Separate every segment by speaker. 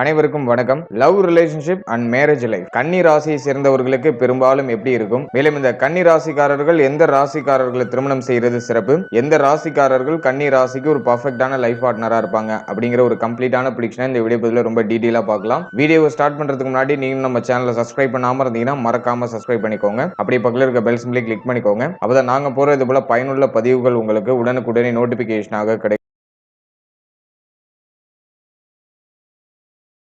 Speaker 1: அனைவருக்கும் வணக்கம். Love relationship and marriage life கன்னி ராசியை சேர்ந்தவர்களுக்கு பெரும்பாலும் எப்படி இருக்கும்? மேலும் இந்த கன்னி ராசிக்காரர்கள் எந்த ராசிக்காரர்களை திருமணம் செய்யறது சிறப்பு? எந்த ராசிக்காரர்கள் கன்னி ராசிக்கு ஒரு பர்ஃபெக்டான லைஃப் பார்ட்னரா இருப்பாங்க? அப்படிங்கிற ஒரு கம்ப்ளீட்டான ப்ரிடிக்ஷனை இந்த வீடியோ பதில ரொம்ப டீட்டெயிலா பார்க்கலாம். வீடியோவை ஸ்டார்ட் பண்றதுக்கு முன்னாடி நீங்க நம்ம சேனலை சப்ஸ்கிரைப் பண்ணாம இருந்தீங்கன்னா மறக்காம சப்ஸ்கிரைப் பண்ணிக்கோங்க. அப்படி பக்கத்தில் இருக்க பெல் சிம்பிளை கிளிக் பண்ணிக்கோங்க. அப்பதான் நாங்க போற இது போல பயனுள்ள பதிவுகள் உங்களுக்கு உடனுக்குடனே நோட்டிபிகேஷனாக கிடைக்கும்.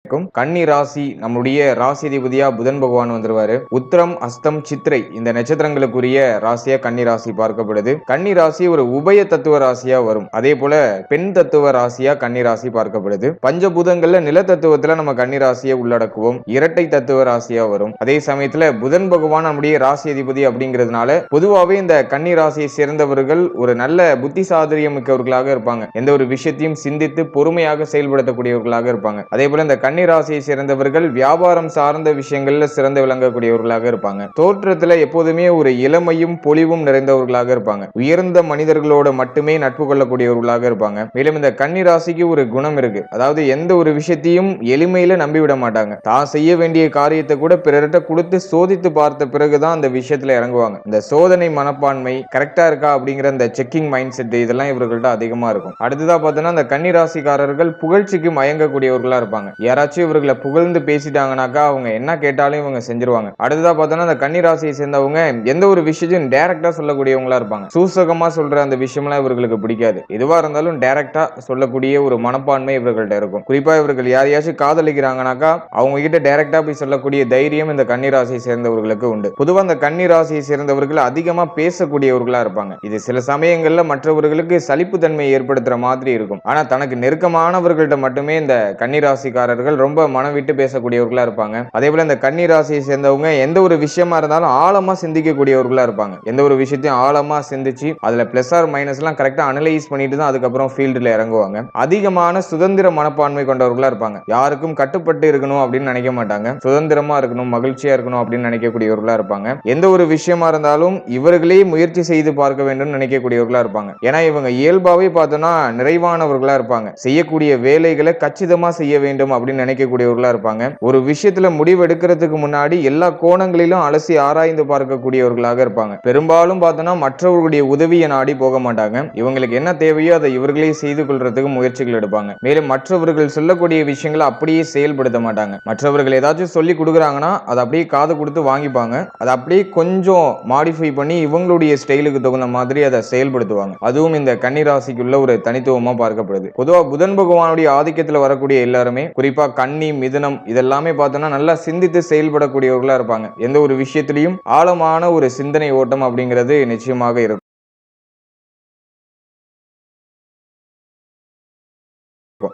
Speaker 1: இருக்கும். கன்னி ராசி நம்முடைய ராசிதிபதியா புதன் பகவான் வந்துருவாரு. உத்திரம் அஸ்தம் சித்திரை இந்த நட்சத்திரங்களுக்குரிய ராசியா கன்னி ராசி பார்க்கப்படுது. கன்னி ராசி ஒரு உபய தத்துவ ராசியா வரும். அதே போல பெண் தத்துவ ராசியா கன்னி ராசி பார்க்கப்படுது. பஞ்சபூதங்கள்ல நில தத்துவத்துல நம்ம கன்னி ராசியை உள்ளடக்குவோம். இரட்டை தத்துவ ராசியா வரும். அதே சமயத்துல புதன் பகவான் நம்முடைய ராசி அதிபதி அப்படிங்கிறதுனால பொதுவாகவே இந்த கன்னி ராசியை சேர்ந்தவர்கள் ஒரு நல்ல புத்தி சாதுரியம் மிக்கவர்களாக இருப்பாங்க. எந்த ஒரு விஷயத்தையும் சிந்தித்து பொறுமையாக செயல்படுத்தக்கூடியவர்களாக இருப்பாங்க. அதே போல இந்த கன்னி கன்னிராசியை சேர்ந்தவர்கள் வியாபாரம் சார்ந்த விஷயங்கள்ல சிறந்து விளங்கக்கூடியவர்களாக இருப்பாங்க. தோற்றத்துல எப்போதுமே ஒரு இளமையும் பொலிவும் நிறைந்தவர்களாக இருப்பாங்க. உயர்ந்த மனிதர்களோட மட்டுமே நட்பு கொள்ளக்கூடியவர்களாக இருப்பாங்க. மேலும் இந்த கன்னிராசிக்கு ஒரு குணம் இருக்கு. அதாவது எந்த ஒரு விஷயத்தையும் எளிமையில நம்பி விட மாட்டாங்க. தான் செய்ய வேண்டிய காரியத்தை கூட பிறர்கிட்ட கொடுத்து சோதித்து பார்த்த பிறகுதான் அந்த விஷயத்துல இறங்குவாங்க. இந்த சோதனை மனப்பான்மை கரெக்டா இருக்கா அப்படிங்கிற அந்த செக்கிங் மைண்ட் செட் இதெல்லாம் இவர்கள்ட்ட அதிகமா இருக்கும். அடுத்ததா பார்த்தோன்னா அந்த கன்னிராசிக்காரர்கள் புகழ்ச்சிக்கு மயங்கக்கூடியவர்களா இருப்பாங்க. யாராச்சும் இவர்களை புகழ்ந்து பேசிட்டாங்கனாக்கா அவங்க என்ன கேட்டாலும் இவங்க செஞ்சிருவாங்க. அடுத்ததா பார்த்தோன்னா அந்த கன்னி ராசியை சேர்ந்தவங்க எந்த ஒரு விஷயத்தையும் டைரக்டா சொல்லக்கூடியவங்களா இருப்பாங்க. சூசகமா சொல்ற அந்த விஷயம்லாம் இவர்களுக்கு பிடிக்காது. எதுவா இருந்தாலும் டைரக்டா சொல்லக்கூடிய ஒரு மனப்பான்மை இவர்கள்ட்ட இருக்கும். குறிப்பா இவர்கள் யாரையாச்சும் காதலிக்கிறாங்கனாக்கா அவங்க கிட்ட டைரக்டா போய் சொல்லக்கூடிய தைரியம் இந்த கன்னி ராசியை சேர்ந்தவர்களுக்கு உண்டு. பொதுவா அந்த கன்னி ராசியை சேர்ந்தவர்கள் அதிகமா பேசக்கூடியவர்களா இருப்பாங்க. இது சில சமயங்கள்ல மற்றவர்களுக்கு சலிப்பு தன்மையை ஏற்படுத்துற மாதிரி இருக்கும். ஆனா தனக்கு நெருக்கமானவர்கள்ட்ட மட்டுமே இந்த கன்னி ரொம்ப மனம் விட்டு பேசக்கூடியவர்களா இருப்பாங்க. அதே போல இந்த கன்னி ராசியை சேர்ந்தவங்க எந்த ஒரு விஷயமா இருந்தாலும் ஆழமா சிந்திக்கக்கூடியவர்களா இருப்பாங்க. எந்த ஒரு விஷயத்தையும் ஆழமா சிந்திச்சு அதுல பிளஸ் ஆர் மைனஸ் எல்லாம் கரெக்டா அனலைஸ் பண்ணிட்டு தான் அதுக்கப்புறம் ஃபீல்டுல இறங்குவாங்க. அதிகமான சுதந்திர மனப்பான்மை கொண்டவர்களா இருப்பாங்க. யாருக்கும் கட்டுப்பட்டு இருக்கணும் அப்படின்னு நினைக்க மாட்டாங்க. சுதந்திரமா இருக்கணும் மகிழ்ச்சியா இருக்கணும் அப்படின்னு நினைக்கக்கூடியவர்களா இருப்பாங்க. எந்த ஒரு விஷயமா இருந்தாலும் இவர்களே முயற்சி செய்து பார்க்க வேண்டும் நினைக்கக்கூடியவர்களா இருப்பாங்க. ஏன்னா இவங்க இயல்பாவே பார்த்தோம்னா நிறைவானவர்களா இருப்பாங்க. செய்யக்கூடிய வேலைகளை கச்சிதமா செய்ய வேண்டும் அப்படின்னு நினைக்கக்கூடியவர்களா இருப்பாங்க. ஒரு விஷயத்துல முடிவு எடுக்கிறதுக்கு முன்னாடி எல்லா கோணங்களிலும் அலசி ஆராய்ந்து பார்க்கக்கூடியவர்களாக இருப்பாங்க. பெரும்பாலும் பார்த்தோம்னா மற்றவர்களுடைய உதவியை நாடி போக மாட்டாங்க. இவங்களுக்கு என்ன தேவையோ அதை இவர்களே செய்து கொள்றதுக்கு முயற்சிகள் எடுப்பாங்க. மேலும் மற்றவர்கள் சொல்லக்கூடிய விஷயங்களை அப்படியே செயல்படுத்த மாட்டாங்க. மற்றவர்கள் ஏதாச்சும் சொல்லி கொடுக்குறாங்கன்னா அதை அப்படியே காது கொடுத்து வாங்கிப்பாங்க. அதை அப்படியே கொஞ்சம் மாடிஃபை பண்ணி இவங்களுடைய ஸ்டைலுக்கு தகுந்த மாதிரி அதை செயல்படுத்துவாங்க. அதுவும் இந்த கன்னிராசிக்குள்ள ஒரு தனித்துவமா பார்க்கப்படுது. பொதுவாக புதன் பகவானுடைய ஆதிக்கத்தில் வரக்கூடிய எல்லாருமே குறிப்பாக கன்னி மிதுனம் இதெல்லாமே பார்த்தோம்னா நல்லா சிந்தித்து செயல்படக்கூடியவர்களாக இருப்பாங்க. எந்த ஒரு விஷயத்திலையும் ஆழமான ஒரு சிந்தனை ஓட்டம் அப்படிங்கிறது நிச்சயமாக இருக்கும்.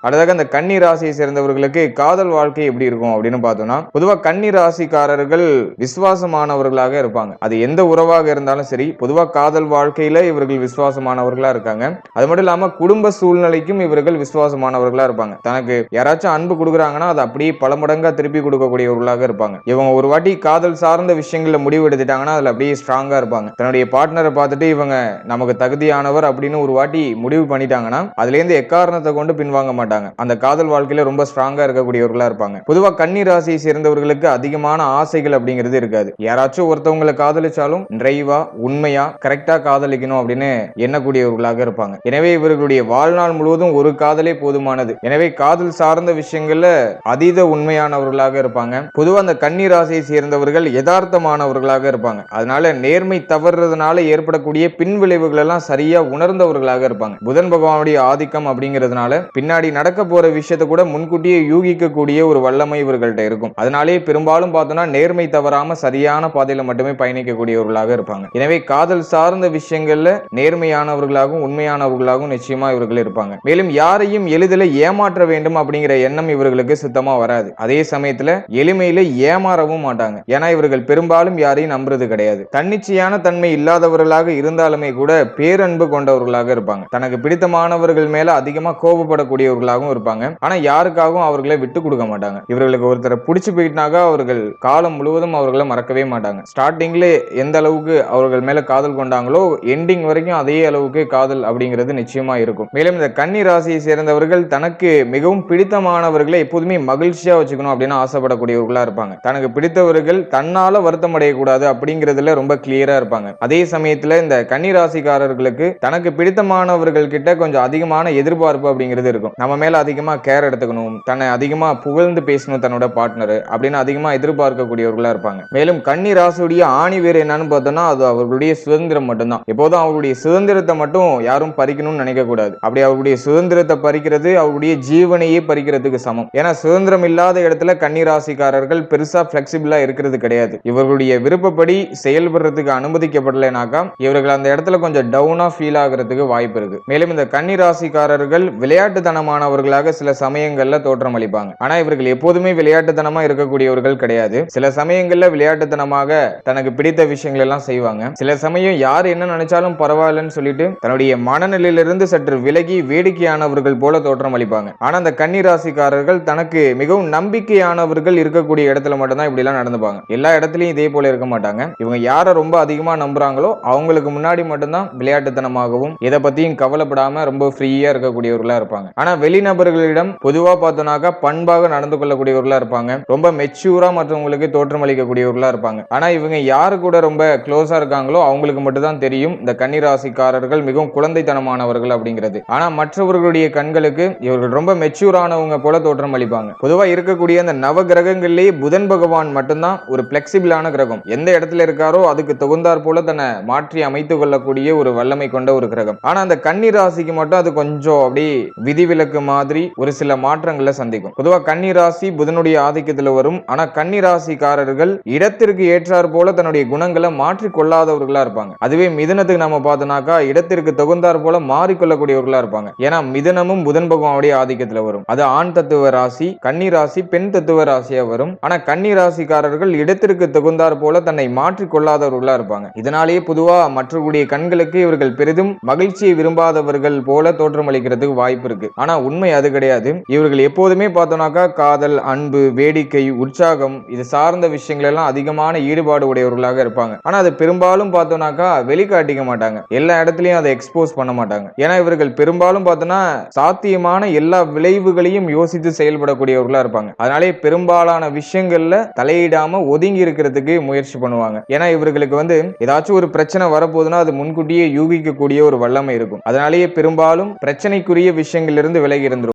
Speaker 1: அடுத்ததாக இந்த கன்னி ராசியை சேர்ந்தவர்களுக்கு காதல் வாழ்க்கை எப்படி இருக்கும் அப்படின்னு பார்த்தோம்னா பொதுவாக கன்னி ராசிக்காரர்கள் விசுவாசமானவர்களாக இருப்பாங்க. அது எந்த உறவாக இருந்தாலும் சரி பொதுவாக காதல் வாழ்க்கையில இவர்கள் விசுவாசமானவர்களா இருக்காங்க. அது மட்டும் இல்லாம குடும்ப சூழ்நிலைக்கும் இவர்கள் விசுவாசமானவர்களா இருப்பாங்க. தனக்கு யாராச்சும் அன்பு கொடுக்குறாங்கன்னா அதை அப்படியே பல மடங்கா திருப்பி கொடுக்கக்கூடியவர்களாக இருப்பாங்க. இவங்க ஒரு வாட்டி காதல் சார்ந்த விஷயங்கள்ல முடிவு எடுத்துட்டாங்கன்னா அதுல அப்படியே ஸ்ட்ராங்கா இருப்பாங்க. தன்னுடைய பார்ட்னரை பார்த்துட்டு இவங்க நமக்கு தகுதியானவர் அப்படின்னு ஒரு வாட்டி முடிவு பண்ணிட்டாங்கன்னா அதுல இருந்து எக்காரணத்தை கொண்டு பின்வாங்க மாட்டாங்க. அந்த காதல் வாழ்க்கையில ரொம்ப ஸ்ட்ராங்கா இருக்கக்கூடியவர்களா இருப்பாங்க. பொதுவா கன்னி ராசியை சேர்ந்தவர்களுக்கு அதிகமான ஆசைகள் அப்படிங்கிறது இருக்காது. யாராச்சும் ஒருத்தவங்களை காதலிச்சாலும் நிறைவா உண்மையா கரெக்டா காதலிக்கணும் அப்படின்னு எண்ணக்கூடியவர்களாக இருப்பாங்க. எனவே இவர்களுடைய வாழ்நாள் முழுவதும் ஒரு காதலே போதுமானது. எனவே காதல் சார்ந்த விஷயங்கள்ல அதீத உண்மையானவர்களாக இருப்பாங்க. பொதுவா அந்த கன்னி ராசியை சேர்ந்தவர்கள் யதார்த்தமானவர்களாக இருப்பாங்க. அதனால நேர்மை தவறுறதுனால ஏற்படக்கூடிய பின் விளைவுகள் எல்லாம் சரியா உணர்ந்தவர்களாக இருப்பாங்க. புதன் பகவானுடைய ஆதிக்கம் அப்படிங்கிறதுனால பின்னாடி நடக்க போற விஷயத்தை கூட முன்கூட்டியே யூகிக்கக்கூடிய ஒரு வல்லமை இவர்கள்ட்ட இருக்கும். அதனாலே பெரும்பாலும் பார்த்தோம்னா நேர்மை தவறாம சரியான பாதையில மட்டுமே பயணிக்கக்கூடியவர்களாக இருப்பாங்க. எனவே காதல் சார்ந்த விஷயங்கள்ல நேர்மையானவர்களாகவும் உண்மையானவர்களாகவும் நிச்சயமா இவர்கள் இருப்பாங்க. மேலும் யாரையும் எளிதில் ஏமாற்ற வேண்டும் அப்படிங்கிற எண்ணம் இவர்களுக்கு சுத்தமா வராது. அதே சமயத்துல எளிமையில ஏமாறவும் மாட்டாங்க. ஏன்னா இவர்கள் பெரும்பாலும் யாரையும் நம்புறது கிடையாது. தன்னிச்சையான தன்மை இல்லாதவர்களாக இருந்தாலுமே கூட பேரன்பு கொண்டவர்களாக இருப்பாங்க. தனக்கு பிடித்தமானவர்கள் மேல அதிகமா கோபப்படக்கூடிய இருக்கக்கூடியவர்களாகவும் இருப்பாங்க. ஆனா யாருக்காகவும் அவர்களை விட்டு கொடுக்க மாட்டாங்க. இவர்களுக்கு ஒருத்தரை பிடிச்சு போயிட்டாக்கா அவர்கள் காலம் முழுவதும் அவர்களை மறக்கவே மாட்டாங்க. ஸ்டார்டிங்ல எந்த அளவுக்கு அவர்கள் மேல காதல் கொண்டாங்களோ எண்டிங் வரைக்கும் அதே அளவுக்கு காதல் அப்படிங்கிறது நிச்சயமா இருக்கும். மேலும் இந்த கன்னி ராசியை சேர்ந்தவர்கள் தனக்கு மிகவும் பிடித்தமானவர்களை எப்போதுமே மகிழ்ச்சியா வச்சுக்கணும் அப்படின்னு ஆசைப்படக்கூடியவர்களா இருப்பாங்க. தனக்கு பிடித்தவர்கள் தன்னால வருத்தம் அடையக்கூடாது அப்படிங்கிறதுல ரொம்ப கிளியரா இருப்பாங்க. அதே சமயத்துல இந்த கன்னி ராசிக்காரர்களுக்கு தனக்கு பிடித்தமானவர்கள் கிட்ட கொஞ்சம் அதிகமான எதிர்பார்ப்பு அப்படிங்கிறது இருக்கும். நம்ம மேலே அதிகமாக கேர் எடுத்துக்கணும் தன்னை அதிகமாக புகழ்ந்து பேசணும் தன்னோட பார்ட்னர் அப்படின்னு அதிகமாக எதிர்பார்க்கக்கூடியவர்களாக இருப்பாங்க. மேலும் கன்னி ராசியுடைய ஆணி வேறு என்னன்னு பார்த்தோம்னா அது அவர்களுடைய சுதந்திரம் மட்டும்தான். எப்போதும் அவருடைய சுதந்திரத்தை மட்டும் யாரும் பறிக்கணும்னு நினைக்கக்கூடாது அப்படி அவருடைய சுதந்திரத்தை பறிக்கிறது அவருடைய ஜீவனையே பறிக்கிறதுக்கு சமம். ஏன்னா சுதந்திரம் இல்லாத இடத்துல கன்னி ராசிக்காரர்கள் பெருசாக ஃப்ளெக்சிபிளாக இருக்கிறது கிடையாது. இவர்களுடைய விருப்பப்படி செயல்படுறதுக்கு அனுமதிக்கப்படலைனாக்கா இவர்கள் அந்த இடத்துல கொஞ்சம் டவுனாக ஃபீல் ஆகுறதுக்கு வாய்ப்பு இருக்கு. மேலும் இந்த கன்னி ராசிக்காரர்கள் விளையாட்டுத்தனமாக விளையாட்டுத்தனமானவர்களாக சில சமயங்கள்ல தோற்றம் அளிப்பாங்க. ஆனா இவர்கள் எப்போதுமே விளையாட்டுத்தனமா இருக்கக்கூடியவர்கள் கிடையாது. சில சமயங்கள்ல விளையாட்டுத்தனமாக தனக்கு பிடித்த விஷயங்கள் எல்லாம் செய்வாங்க. சில சமயம் யார் என்ன நினைச்சாலும் பரவாயில்லன்னு சொல்லிட்டு தன்னுடைய மனநிலையிலிருந்து சற்று விலகி வேடிக்கையானவர்கள் போல தோற்றம் அளிப்பாங்க. ஆனா அந்த கன்னி ராசிக்காரர்கள் தனக்கு மிகவும் நம்பிக்கையானவர்கள் இருக்கக்கூடிய இடத்துல மட்டும்தான் இப்படி எல்லாம் நடந்துப்பாங்க. எல்லா இடத்துலயும் இதே போல இருக்க மாட்டாங்க. இவங்க யாரை ரொம்ப அதிகமா நம்புறாங்களோ அவங்களுக்கு முன்னாடி மட்டும்தான் விளையாட்டுத்தனமாகவும் எதை பத்தியும் கவலைப்படாம ரொம்ப ஃப்ரீயா இருக்கக்கூடியவர்களா இருப்பாங்க. ஆனா வெளிநபர்களிடம் பொதுவா பார்த்தோம்னாக்கா பண்பாக நடந்து கொள்ளக்கூடியவர்களா இருப்பாங்க. ரொம்ப மெச்சூரா மற்றவங்களுக்கு தோற்றம் அளிக்கக்கூடியவர்களா இருப்பாங்க. ஆனா இவங்க யாரு கூட ரொம்ப க்ளோஸா இருக்காங்களோ அவங்களுக்கு மட்டும் தான் தெரியும். இந்த கன்னிராசிக்காரர்கள் மிகவும் குழந்தைத்தனமானவர்கள் அப்படிங்கிறது. ஆனா மற்றவர்களுடைய கண்களுக்கு இவர்கள் ரொம்ப மெச்சூரானவங்க போல தோற்றம் அளிப்பாங்க. பொதுவா இருக்கக்கூடிய அந்த நவ கிரகங்கள்லேயே புதன் பகவான் மட்டும்தான் ஒரு பிளெக்சிபிளான கிரகம். எந்த இடத்துல இருக்காரோ அதுக்கு தகுந்தார் போல தன்னை மாற்றி அமைத்துக் கொள்ளக்கூடிய ஒரு வல்லமை கொண்ட ஒரு கிரகம். ஆனா அந்த கன்னி ராசிக்கு மட்டும் அது கொஞ்சம் அப்படி விதிவிலக்கு மாதிரி ஒரு சில மாற்றங்களை சந்திக்கும். பொதுவா கன்னி ராசி புதனுடைய ஆதிக்கத்துல வரும். ஆனா கன்னி ராசிக்காரர்கள் இடத்திற்கு ஏற்றாற் போல தன்னுடைய குணங்களை மாற்றி கொள்ளாதவர்களா இருப்பாங்க. அதுவே மிதனத்துக்கு நம்ம பார்த்தோம்னாக்கா இடத்திற்கு தகுந்தாற் போல மாறிக்கொள்ளக்கூடியவர்களா இருப்பாங்க. ஏன்னா மிதனமும் புதன் பகவானுடைய ஆதிக்கத்துல வரும். அது ஆண் தத்துவ ராசி கன்னி ராசி பெண் தத்துவ ராசியா வரும். ஆனா கன்னி ராசிக்காரர்கள் இடத்திற்கு தகுந்தாற் போல தன்னை மாற்றி கொள்ளாதவர்களா இருப்பாங்க. இதனாலேயே பொதுவா மற்றவர்களுடைய கண்களுக்கு இவர்கள் பெரிதும் மகிழ்ச்சியை விரும்பாதவர்கள் போல தோற்றமளிக்கிறதுக்கு வாய்ப்பு இருக்கு. ஆனா உண்மை அது கிடையாது. இவர்கள் எப்போதுமே பார்த்தோம்னாக்கா காதல் அன்பு வேடிக்கை உற்சாகம் இது சார்ந்த விஷயங்கள் எல்லாம் அதிகமான ஈடுபாடு உடையவர்களாக இருப்பாங்க. ஆனா அது பெரும்பாலும் பார்த்தோம்னாக்கா வெளிக்காட்டிக்க மாட்டாங்க. எல்லா இடத்துலயும் அதை எக்ஸ்போஸ் பண்ண மாட்டாங்க. ஏன்னா இவர்கள் பெரும்பாலும் பார்த்தோம்னா சாத்தியமான எல்லா விளைவுகளையும் யோசித்து செயல்படக்கூடியவர்களா இருப்பாங்க. அதனாலே பெரும்பாலான விஷயங்கள்ல தலையிடாம ஒதுங்கி இருக்கிறதுக்கு முயற்சி பண்ணுவாங்க. ஏன்னா இவர்களுக்கு வந்து ஏதாச்சும் ஒரு பிரச்சனை வரப்போகுதுன்னா அது முன்கூட்டியே யூகிக்கக்கூடிய ஒரு வல்லமை இருக்கும். அதனாலேயே பெரும்பாலும் பிரச்சனைக்குரிய விஷயங்களிலிருந்து விலகி இருந்துரும்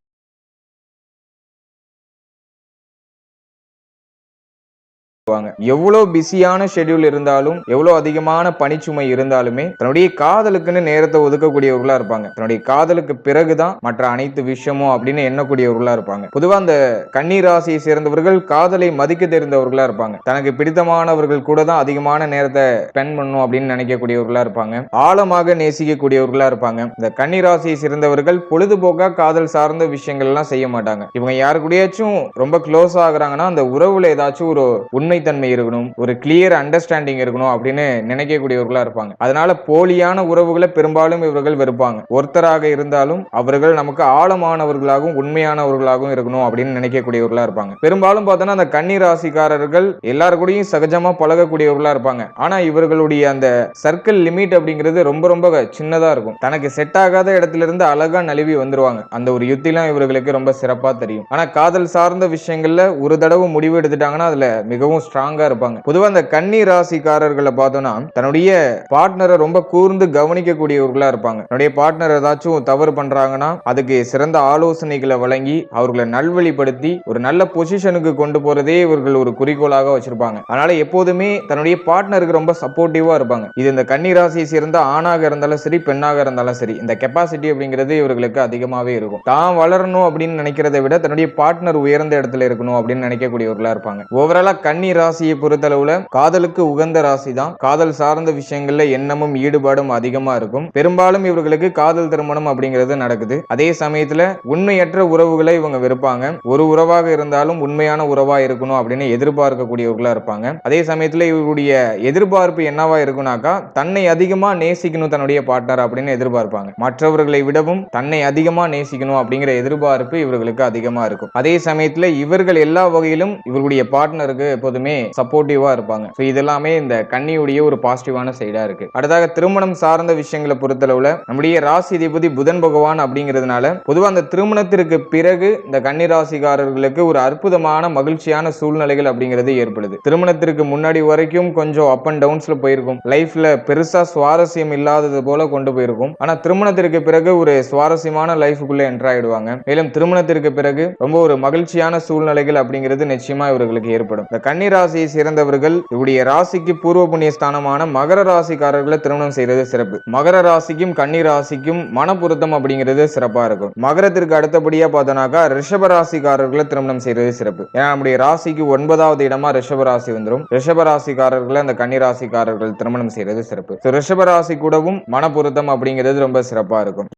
Speaker 1: வாங்க. எவ்வளவு பிஸியான ஷெட்யூல் இருந்தாலும் எவ்வளவு அதிகமான பணிச்சுமை இருந்தாலுமே தன்னுடைய காதலுக்குன்னு நேரத்தை ஒதுக்கக்கூடியவர்களா இருப்பாங்க. தன்னுடைய காதலுக்கு பிறகுதான் மற்ற அனைத்து விஷயமும் அப்படின்னு எண்ணக்கூடியவர்களா இருப்பாங்க. பொதுவா அந்த கண்ணீராசியை ராசியை சேர்ந்தவர்கள் காதலை மதிக்க தெரிந்தவர்களா இருப்பாங்க. தனக்கு பிடித்தமானவர்கள் கூட தான் அதிகமான நேரத்தை ஸ்பெண்ட் பண்ணும் அப்படின்னு நினைக்கக்கூடியவர்களா இருப்பாங்க. ஆழமாக நேசிக்கக்கூடியவர்களா இருப்பாங்க. இந்த கன்னி ராசியை சேர்ந்தவர்கள் பொழுதுபோக்கா காதல் சார்ந்த விஷயங்கள் எல்லாம் செய்ய மாட்டாங்க. இவங்க யாரு கூடயாச்சும் ரொம்ப க்ளோஸ் ஆகுறாங்கன்னா அந்த உறவுல ஏதாச்சும் ஒரு உண்மை உண்மைத்தன்மை இருக்கணும் ஒரு கிளியர் அண்டர்ஸ்டாண்டிங் இருக்கணும் அப்படின்னு நினைக்கக்கூடியவர்களா இருப்பாங்க. அதனால போலியான உறவுகளை பெரும்பாலும் இவர்கள் வெறுப்பாங்க. ஒருத்தராக இருந்தாலும் அவர்கள் நமக்கு ஆழமானவர்களாகவும் உண்மையானவர்களாகவும் இருக்கணும் அப்படின்னு நினைக்கக்கூடியவர்களா இருப்பாங்க. பெரும்பாலும் பார்த்தோன்னா அந்த கன்னி ராசிக்காரர்கள் எல்லாரு கூடயும் சகஜமா பழகக்கூடியவர்களா இருப்பாங்க. ஆனா இவர்களுடைய அந்த சர்க்கிள் லிமிட் அப்படிங்கிறது ரொம்ப ரொம்ப சின்னதா இருக்கும். தனக்கு செட் ஆகாத இடத்துல இருந்து அழகா நழுவி வந்துருவாங்க. அந்த ஒரு யுத்திலாம் இவர்களுக்கு ரொம்ப சிறப்பா தெரியும். ஆனா காதல் சார்ந்த விஷயங்கள்ல ஒரு தடவை முடிவு எடுத்துட்டாங்கன்னா அதுல மிகவும் ஸ்ட்ராங்கா இருப்பாங்க. பொதுவா அந்த கன்னி ராசிக்காரர்களை பார்த்தோம்னா தன்னுடைய பார்ட்னரை ரொம்ப கூர்ந்து கவனிக்கக்கூடியவர்களா இருப்பாங்க. தன்னுடைய பார்ட்னர் ஏதாச்சும் தவறு பண்றாங்கன்னா அதுக்கு சிறந்த ஆலோசனைகளை வழங்கி அவர்களை நல்வழிப்படுத்தி ஒரு நல்ல பொசிஷனுக்கு கொண்டு போறதே இவர்கள் ஒரு குறிக்கோளாக வச்சிருப்பாங்க. அதனால எப்போதுமே தன்னுடைய பார்ட்னருக்கு ரொம்ப சப்போர்ட்டிவா இருப்பாங்க. இது இந்த கன்னி ராசியை சேர்ந்த ஆணாக இருந்தாலும் சரி பெண்ணாக இருந்தாலும் சரி இந்த கெப்பாசிட்டி அப்படிங்கிறது இவர்களுக்கு அதிகமாகவே இருக்கும். தான் வளரணும் அப்படின்னு நினைக்கிறத விட தன்னுடைய பார்ட்னர் உயர்ந்த இடத்துல இருக்கணும் அப்படின்னு நினைக்கக்கூடியவர்களா இருப்பாங்க. ஓவராலா கன்னி கன்னி ராசியை பொறுத்தளவுல காதலுக்கு உகந்த ராசி தான் காதல் சார்ந்த விஷயங்கள்ல எண்ணமும் ஈடுபாடும் அதிகமா இருக்கும். பெரும்பாலும் இவர்களுக்கு காதல் திருமணம் அப்படிங்கிறது நடக்குது. அதே சமயத்துல உண்மையற்ற உறவுகளை இவங்க வெறுப்பாங்க. ஒரு உறவாக இருந்தாலும் உண்மையான உறவா இருக்கணும் அப்படின்னு எதிர்பார்க்கக்கூடியவர்களா இருப்பாங்க. அதே சமயத்துல இவருடைய எதிர்பார்ப்பு என்னவா இருக்கும்னாக்கா தன்னை அதிகமா நேசிக்கணும் தன்னுடைய பார்ட்னர் அப்படின்னு எதிர்பார்ப்பாங்க. மற்றவர்களை விடவும் தன்னை அதிகமா நேசிக்கணும் அப்படிங்கிற எதிர்பார்ப்பு இவர்களுக்கு அதிகமா இருக்கும். அதே சமயத்துல இவர்கள் எல்லா வகையிலும் இவருடைய பார்ட்னருக்கு எப்போதுமே சப்போர்ட்டிவா இருப்பாங்க. ஸோ இதெல்லாமே இந்த கன்னியுடைய ஒரு பாசிட்டிவான சைடா இருக்கு. அடுத்தாக திருமணம் சார்ந்த விஷயங்களை பொறுத்தளவுல நம்முடைய ராசிதிபதி புதன் பகவான் அப்படிங்கிறதுனால பொதுவா அந்த திருமணத்திற்கு பிறகு இந்த கன்னி ராசிக்காரர்களுக்கு ஒரு அற்புதமான மகிழ்ச்சியான சூழ்நிலைகள் அப்படிங்கிறது ஏற்படுது. திருமணத்திற்கு முன்னாடி வரைக்கும் கொஞ்சம் அப் அண்ட் டவுன்ஸ்ல போயிருக்கும். லைஃப்ல பெருசா சுவாரஸ்யம் இல்லாதது போல கொண்டு போயிருக்கும். ஆனா திருமணத்திற்கு பிறகு ஒரு சுவாரஸ்யமான லைஃபுக்குள்ள என்டர் ஆயிடுவாங்க. மேலும் திருமணத்திற்கு பிறகு ரொம்ப ஒரு மகிழ்ச்சியான சூழ்நிலைகள் அப்படிங்கிறது நிச்சயமா இவர்களுக்கு ஏற்படும். இந்த கன்னி ராசியை சேர்ந்தவர்கள் இவருடைய ராசிக்கு பூர்வ புண்ணிய ஸ்தானமான மகர ராசிக்காரர்களை திருமணம் செய்யறது சிறப்பு. மகர ராசிக்கும் கன்னி ராசிக்கும் மன பொருத்தம் அப்படிங்கிறது சிறப்பா இருக்கும். மகரத்திற்கு அடுத்தபடியா பார்த்தோம்னாக்கா ரிஷப ராசிக்காரர்களை திருமணம் செய்யறது சிறப்பு. ஏன்னா நம்முடைய ராசிக்கு ஒன்பதாவது இடமா ரிஷப ராசி வந்துடும் ரிஷப ராசிக்காரர்களை அந்த கன்னி ராசிக்காரர்கள் திருமணம் செய்யறது சிறப்பு. ரிஷப ராசி கூடவும் மன பொருத்தம் அப்படிங்கிறது ரொம்ப சிறப்பா இருக்கும்.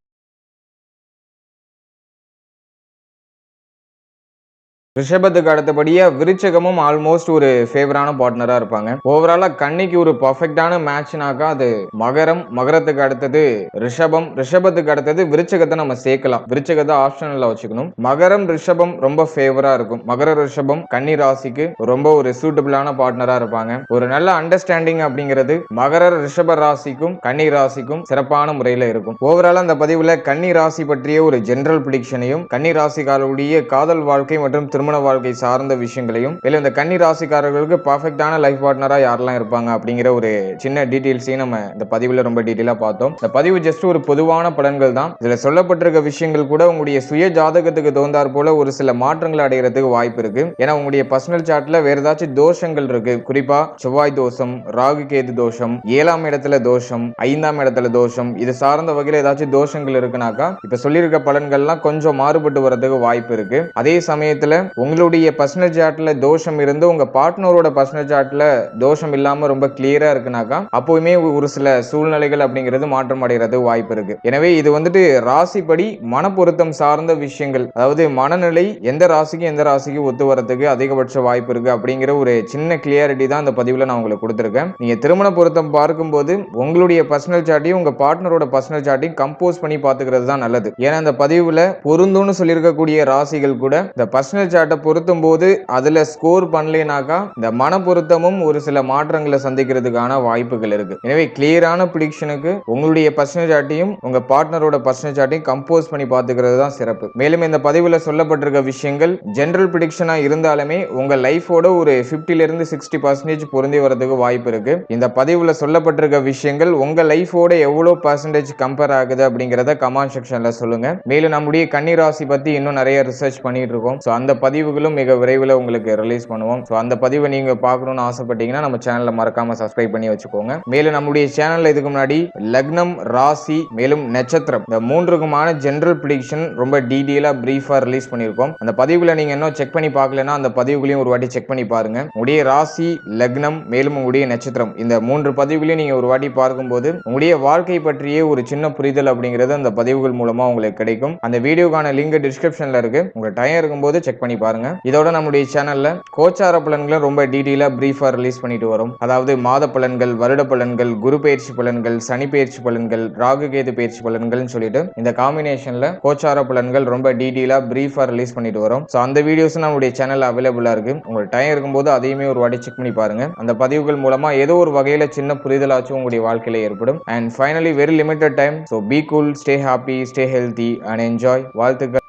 Speaker 1: ரிஷபத்துக்கு அடுத்தபடியா விருச்சகமும் ஆல்மோஸ்ட் ஒரு ஃபேவரான பார்ட்னரா இருப்பாங்க. ஓவராலா கன்னிக்கு ஒரு பர்ஃபெக்டான மேட்ச்னாக்கா அது மகரம் மகரத்துக்கு அடுத்தது ரிஷபம் ரிஷபத்துக்கு அடுத்தது விருச்சகத்தை நம்ம சேர்க்கலாம். விருச்சகத்தை ஆப்ஷனல்ல வச்சுக்கணும். மகரம் ரிஷபம் ரொம்ப ஃபேவரா இருக்கும். மகர ரிஷபம் கன்னி ராசிக்கு ரொம்ப ஒரு சூட்டபிளான பார்ட்னரா இருப்பாங்க. ஒரு நல்ல அண்டர்ஸ்டாண்டிங் அப்படிங்கிறது மகர ரிஷப ராசிக்கும் கன்னி ராசிக்கும் சிறப்பான முறையில இருக்கும். ஓவராலா அந்த பதிவுல கன்னி ராசி பற்றிய ஒரு ஜென்ரல் பிடிக்ஷனையும் கன்னி ராசிக்காரருடைய காதல் வாழ்க்கை மற்றும் திருமண வாழ்க்கை சார்ந்த விஷயங்களையும் இல்லை இந்த கன்னி ராசிக்காரர்களுக்கு பர்ஃபெக்டான லைஃப் பார்ட்னரா யாரெல்லாம் இருப்பாங்க அப்படிங்கிற ஒரு சின்ன டீட்டெயில்ஸையும் நம்ம இந்த பதிவுல ரொம்ப டீட்டெயிலா பார்த்தோம். இந்த பதிவு ஜஸ்ட் ஒரு பொதுவான பலன்கள் தான். இதுல சொல்லப்பட்டிருக்க விஷயங்கள் கூட உங்களுடைய சுய ஜாதகத்துக்கு தோந்தார் போல ஒரு சில மாற்றங்கள் அடைகிறதுக்கு வாய்ப்பு இருக்கு. ஏன்னா உங்களுடைய பர்சனல் சார்ட்ல வேற ஏதாச்சும் தோஷங்கள் இருக்கு. குறிப்பா செவ்வாய் தோஷம் ராகு கேது தோஷம் ஏழாம் இடத்துல தோஷம் ஐந்தாம் இடத்துல தோஷம் இது சார்ந்த வகையில் ஏதாச்சும் தோஷங்கள் இருக்குனாக்கா இப்ப சொல்லியிருக்க பலன்கள்லாம் கொஞ்சம் மாறுபட்டு வரதுக்கு வாய்ப்பு இருக்கு. அதே சமயத்துல உங்களுடைய பர்சனல் சார்ட்ல தோஷம் இருந்து உங்க பார்ட்னரோட பர்சனல் சார்ட்ல தோஷம் இல்லாம ரொம்ப கிளியரா இருக்குனாக்கா அப்பவுமே ஒரு சில சூழ்நிலைகள் அப்படிங்கிறது மாற்றம் அடைகிறது வாய்ப்பு இருக்கு. எனவே இது வந்துட்டு ராசிப்படி மன பொருத்தம் சார்ந்த விஷயங்கள். அதாவது மனநிலை எந்த ராசிக்கு எந்த ராசிக்கு ஒத்து வரதுக்கு அதிகபட்ச வாய்ப்பு இருக்கு அப்படிங்கிற ஒரு சின்ன கிளியாரிட்டி தான் அந்த பதிவுல நான் உங்களுக்கு கொடுத்துருக்கேன். நீங்க திருமண பொருத்தம் பார்க்கும்போது உங்களுடைய பர்சனல் சார்ட்டையும் உங்க பார்ட்னரோட பர்சனல் சார்ட்டையும் கம்போஸ் பண்ணி பாத்துக்கிறது தான் நல்லது. ஏன்னா அந்த பதிவுல பொருந்தும்னு சொல்லியிருக்கக்கூடிய ராசிகள் கூட இந்த பர்சனல் சார்ட்டை பொருத்தும் போது அதுல ஸ்கோர் பண்ணலைனாக்கா இந்த மன பொருத்தமும் ஒரு சில மாற்றங்களை சந்திக்கிறதுக்கான வாய்ப்புகள் இருக்கு. எனவே கிளியரான ப்ரிடிக்ஷனுக்கு உங்களுடைய பர்சனல் சாட்டையும் உங்க பார்ட்னரோட பர்சனல் சாட்டையும் கம்போஸ் பண்ணி பாத்துக்கிறது தான் சிறப்பு. மேலும் இந்த பதிவுல சொல்லப்பட்டிருக்க விஷயங்கள் ஜென்ரல் ப்ரிடிக்ஷனா இருந்தாலுமே உங்க லைஃபோட ஒரு 50 இருந்து சிக்ஸ்டி பர்சன்டேஜ் பொருந்தி வரதுக்கு வாய்ப்பு இருக்கு. இந்த பதிவுல சொல்லப்பட்டிருக்க விஷயங்கள் உங்க லைஃபோட எவ்வளவு பர்சன்டேஜ் கம்பேர் ஆகுது அப்படிங்கறத கமெண்ட் செக்ஷன்ல சொல்லுங்க. மேலும் நம்முடைய கன்னி ராசி பத்தி இன்னும் நிறைய ரிசர்ச் பண்ணிட்டு இருக்கோம். ஸோ அந்த பதிவுகளும் மிக விரைவில் உங்களுக்கு ரிலீஸ் பண்ணுவோம். ஸோ அந்த பதிவை நீங்கள் பார்க்கணும்னு ஆசைப்பட்டீங்கன்னா நம்ம சேனலை மறக்காம சப்ஸ்கிரைப் பண்ணி வச்சுக்கோங்க. மேலும் நம்முடைய சேனலில் இதுக்கு முன்னாடி லக்னம் ராசி மேலும் நட்சத்திரம் இந்த மூன்றுக்குமான ஜென்ரல் ப்ரிடிக்ஷன் ரொம்ப டீட்டெயிலாக ப்ரீஃபாக ரிலீஸ் பண்ணியிருக்கோம். அந்த பதிவுகளை நீங்கள் இன்னும் செக் பண்ணி பார்க்கலன்னா அந்த பதிவுகளையும் ஒரு வாட்டி செக் பண்ணி பாருங்க. உங்களுடைய ராசி லக்னம் மேலும் உங்களுடைய நட்சத்திரம் இந்த மூன்று பதிவுகளையும் நீங்கள் ஒரு வாட்டி பார்க்கும்போது உங்களுடைய வாழ்க்கை பற்றிய ஒரு சின்ன புரிதல் அப்படிங்கிறது அந்த பதிவுகள் மூலமாக உங்களுக்கு கிடைக்கும். அந்த வீடியோக்கான லிங்க் டிஸ்கிரிப்ஷனில் இருக்கு. உங்கள் டைம் இருக்கும்போது செக் பண்ணி பாருங்க. இதோட நம்முடைய சேனல்ல கோச்சார பலன்களை ரொம்ப டீடெயிலா பிரீஃபா ரிலீஸ் பண்ணிட்டு வரும். அதாவது மாத பலன்கள் வருட பலன்கள் குரு பயிற்சி பலன்கள் சனி பயிற்சி பலன்கள் ராகு கேது பயிற்சி பலன்கள்னு சொல்லிட்டு இந்த காம்பினேஷன்ல கோச்சார பலன்கள் ரொம்ப டீடெயிலா பிரீஃபா ரிலீஸ் பண்ணிட்டு வரும். ஸோ அந்த வீடியோஸ் நம்முடைய சேனல்ல அவைலபிளா இருக்கு. உங்களுக்கு டைம் இருக்கும்போது அதையுமே ஒரு வாட்டி செக் பண்ணி பாருங்க. அந்த பதிவுகள் மூலமா ஏதோ ஒரு வகையில சின்ன புரிதலாச்சும் உங்களுடைய வாழ்க்கையில ஏற்படும். And finally very limited time so be cool stay happy stay healthy and enjoy வாழ்த்துக்கள்.